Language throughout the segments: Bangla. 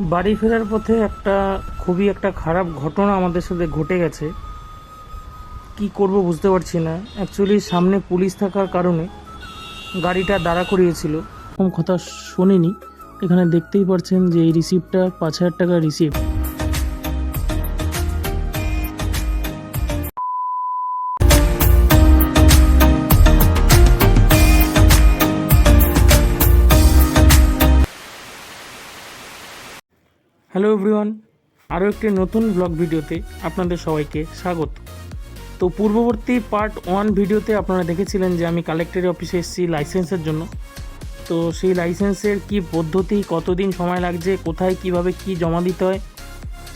বাড়ি ফেরার পথে একটা খুবই একটা খারাপ ঘটনা আমাদের সাথে ঘটে গেছে। কি করব বুঝতে পারছি না। অ্যাকচুয়ালি সামনে পুলিশ থাকার কারণে গাড়িটা দাঁড়া করিয়েছিল। কথা শোনেনি। এখানে দেখতেই পারছেন যে এই রিসিপ্টটা পাঁচ হাজার টাকার রিসিপ্ট হ্যালো এভরিওয়ান, আরও একটি নতুন ব্লগ ভিডিওতে আপনাদের সবাইকে স্বাগত। তো পূর্ববর্তী পার্ট ওয়ান ভিডিওতে আপনারা দেখেছিলেন যে আমি কালেক্টরি অফিসে এসেছি লাইসেন্সের জন্য। তো সেই লাইসেন্সের কি পদ্ধতি, কতদিন সময় লাগছে, কোথায় কীভাবে কি জমা দিতে হয়,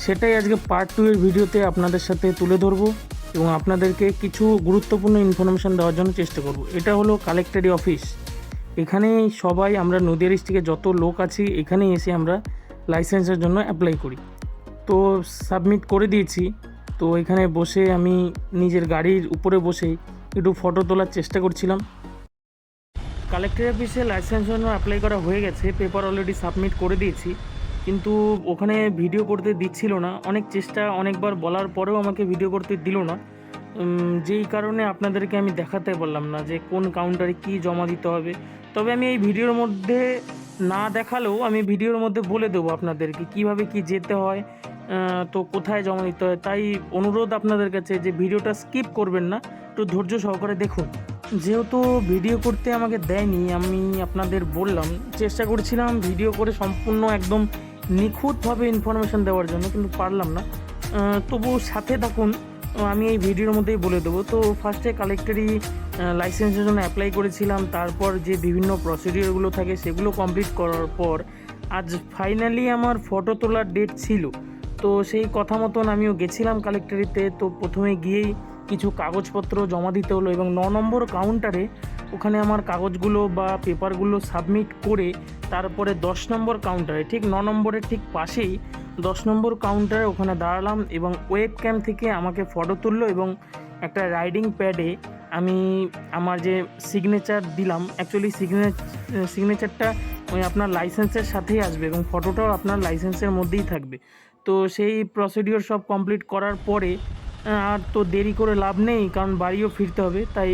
সেটাই আজকে পার্ট টু এর ভিডিওতে আপনাদের সাথে তুলে ধরবো এবং আপনাদেরকে কিছু গুরুত্বপূর্ণ ইনফরমেশান দেওয়ার জন্য চেষ্টা করব। এটা হলো কালেক্টরি অফিস। এখানে সবাই, আমরা নদীয়া ডিস্ট্রিক্টে যত লোক আছি এখানে এসে আমরা লাইসেন্সের জন্য অ্যাপ্লাই করি। তো সাবমিট করে দিয়েছি। তো এখানে বসে আমি নিজের গাড়ির উপরে বসেই একটু ফটো তোলার চেষ্টা করছিলাম। কালেক্টর অফিসে লাইসেন্স জন্য অ্যাপ্লাই করা হয়ে গেছে পেপার অলরেডি সাবমিট করে দিয়েছি। কিন্তু ওখানে ভিডিও করতে দিচ্ছিল না। অনেক চেষ্টা, অনেকবার বলার পরেও আমাকে ভিডিও করতে দিল না। যেই কারণে আপনাদেরকে আমি দেখাতে পারলাম না যে কোন কাউন্টারে কি জমা দিতে হবে। তবে আমি এই ভিডিওর মধ্যে না দেখালেও আমি ভিডিওর মধ্যে বলে দেবো আপনাদেরকে কীভাবে কি যেতে হয় তো কোথায় জমা দিতে হয়। তাই অনুরোধ আপনাদের কাছে যে ভিডিওটা স্কিপ করবেন না, একটু ধৈর্য সহকারে দেখুন। যেহেতু ভিডিও করতে আমাকে দেয়নি, আমি আপনাদের বললাম, চেষ্টা করছিলাম ভিডিও করে সম্পূর্ণ একদম নিখুঁতভাবে ইনফরমেশন দেওয়ার জন্য, কিন্তু পারলাম না। তবু সাথে থাকুন, আমি এই ভিডিওর মধ্যেই বলে দেবো। তো ফার্স্টে কালেক্টরি লাইসেন্সের জন্য অ্যাপ্লাই করেছিলাম। তারপর যে বিভিন্ন প্রসিডিওরগুলো থাকে, সেগুলো কমপ্লিট করার পর আজ ফাইনালি আমার ফটো তোলার ডেট ছিল। তো সেই কথা মতন আমিও গেছিলাম কালেক্টরিতে তো। প্রথমে গিয়েই কিছু কাগজপত্র জমা দিতে হলো এবং ন নম্বর কাউন্টারে ওখানে আমার কাগজগুলো বা পেপারগুলো সাবমিট করে তারপরে দশ নম্বর কাউন্টারে ঠিক ন নম্বরের ঠিক পাশেই দশ নম্বর কাউন্টারে ওখানে দাঁড়ালাম এবং ওয়েব ক্যাম্প থেকে আমাকে ফটো তুললো এবং একটা রাইডিং প্যাডে আমি আমার যে সিগনেচার দিলাম অ্যাকচুয়ালি সিগনেচারটা ওই আপনার লাইসেন্সের সাথেই আসবে এবং ফটোটাও আপনার লাইসেন্সের মধ্যেই থাকবে। তো সেই প্রসিডিওর সব কমপ্লিট করার পরে আর তো দেরি করে লাভ নেই, কারণ বাড়িও ফিরতে হবে, তাই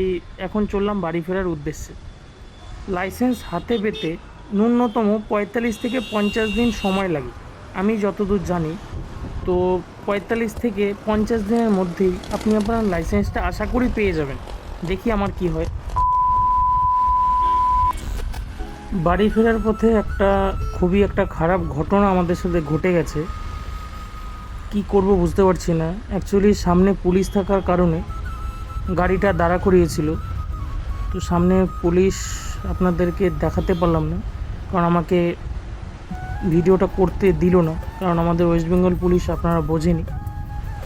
এখন চললাম বাড়ি ফেরার উদ্দেশ্যে। লাইসেন্স হাতে পেতে ন্যূনতম পঁয়তাল্লিশ থেকে পঞ্চাশ দিন সময় লাগে, আমি যতদূর জানি। তো পঁয়তাল্লিশ থেকে পঞ্চাশ দিনের মধ্যেই আপনি আপনার লাইসেন্সটা আশা করি পেয়ে যাবেন। দেখি আমার কি হয়। বাড়ি ফেরার পথে একটা খুবই একটা খারাপ ঘটনা আমাদের সাথে ঘটে গেছে। কি করব বুঝতে পারছি না। অ্যাকচুয়ালি সামনে পুলিশ থাকার কারণে গাড়িটা দাঁড়া করিয়েছিল। তো সামনে পুলিশ আপনাদেরকে দেখাতে পারলাম না, কারণ আমাকে ভিডিওটা করতে দিল না, কারণ আমাদের ওয়েস্ট বেঙ্গল পুলিশ আপনারা বোঝেনি।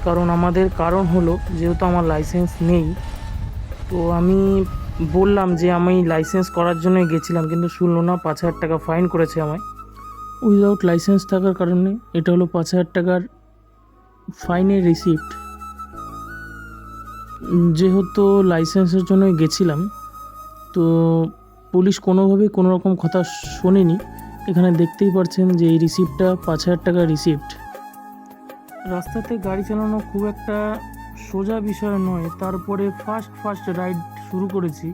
কারণ আমাদের কারণ হলো, যেহেতু আমার লাইসেন্স নেই তো আমি বললাম যে আমি লাইসেন্স করার জন্য গেছিলাম কিন্তু শুনলো না পাঁচ হাজার টাকা ফাইন করেছে আমায়। উইদাউট লাইসেন্স থাকার কারণে এটা হলো পাঁচ হাজার টাকার ফাইনের রিসিপ্ট যেহেতু লাইসেন্সের জন্য গেছিলাম তো পুলিশ কোনোভাবেই কোনো রকম কথা শোনেনি। এখানে দেখতেই পারছেন যে এই রিসিপ্টটা পাঁচ হাজার টাকার রিসিপ্ট রাস্তাতে গাড়ি চালানো খুব একটা সোজা বিষয় নয়, তারপরে ফার্স্ট ফার্স্ট রাইড শুরু করেছি।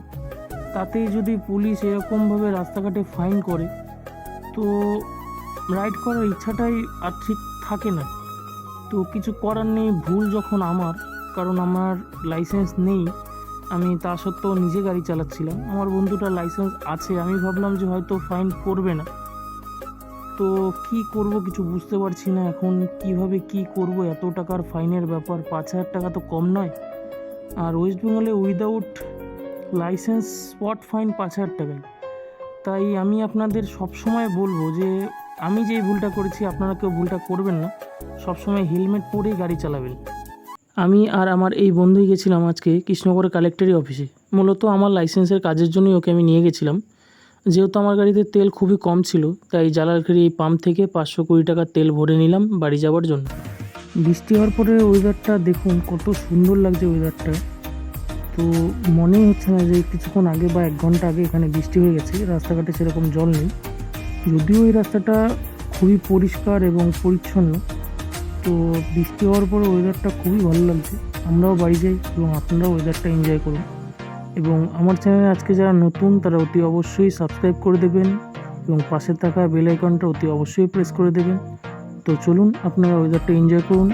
তাতেই যদি পুলিশ এরকমভাবে রাস্তাঘাটে ফাইন করে, তো রাইড করার ইচ্ছাটাই আর ঠিক থাকে না। তো কিছু করার নেই, ভুল যখন আমার, কারণ আমার লাইসেন্স নেই, আমি তা সত্ত্বেও নিজে গাড়ি চালাচ্ছিলাম। আমার বন্ধুটার লাইসেন্স আছে, আমি ভাবলাম যে হয়তো ফাইন করবে না। তো কি করব কিছু বুঝতে পারছি না। এখন কীভাবে কি করব? এত টাকার ফাইনের ব্যাপার। পাঁচ হাজার টাকা তো কম নয়। আর ওয়েস্ট বেঙ্গলে উইদাউট লাইসেন্স স্পট ফাইন পাঁচ হাজার টাকায়। তাই আমি আপনাদের সবসময় বলব যে, আমি যেই ভুলটা করেছি, আপনারা কেউ ভুলটা করবেন না। সবসময় হেলমেট পরেই গাড়ি চালাবেন। আমি আর আমার এই বন্ধুই গেছিলাম আজকে কৃষ্ণগড়ের কালেক্টরি অফিসে মূলত আমার লাইসেন্সের কাজের জন্যই ওকে আমি নিয়ে গেছিলাম। যেহেতু আমার গাড়িতে তেল খুবই কম ছিল, তাই জালালখাড়ি এই পাম্প থেকে পাঁচশো কুড়ি টাকা তেল ভরে নিলাম বাড়ি যাওয়ার জন্য। বৃষ্টি হওয়ার পরে ওয়েদারটা দেখুন, কত সুন্দর লাগছে ওয়েদারটা তো মনেই হচ্ছে না যে কিছুক্ষণ আগে বা এক ঘণ্টা আগে এখানে বৃষ্টি হয়ে গেছে, রাস্তাঘাটে সেরকম জল নেই। যদিও এই রাস্তাটা খুবই পরিষ্কার এবং পরিচ্ছন্ন, তো বৃষ্টি হওয়ার পরে ওয়েদারটা খুবই ভালো লাগছে। আমরাও বাড়ি যাই এবং আপনারাও ওয়েদারটা এনজয় করুন। এবং আমার চ্যানেলে আজকে যারা নতুন, তারা অতি অবশ্যই সাবস্ক্রাইব করে দেবেন এবং পাশে থাকা বেল আইকনটা অতি অবশ্যই প্রেস করে দেবেন। তো চলুন, আপনারা ওয়েদারটা এনজয় করুন।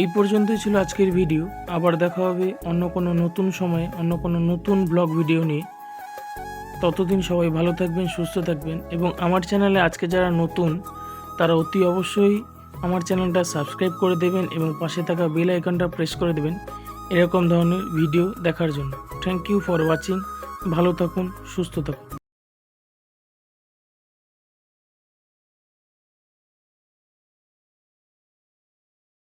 এই পর্যন্তই ছিল আজকের ভিডিও। আবার দেখা হবে অন্য কোনো নতুন সময়ে, অন্য কোনো নতুন ব্লগ ভিডিও নিয়ে। ততদিন সবাই ভালো থাকবেন, সুস্থ থাকবেন এবং আমার চ্যানেলে আজকে যারা নতুন, তারা অতি অবশ্যই আমার চ্যানেলটা সাবস্ক্রাইব করে দেবেন এবং পাশে থাকা বেল আইকনটা প্রেস করে দেবেন এরকম ধরনের ভিডিও দেখার জন্য। থ্যাংক ইউ ফর ওয়াচিং ভালো থাকুন, সুস্থ থাকুন।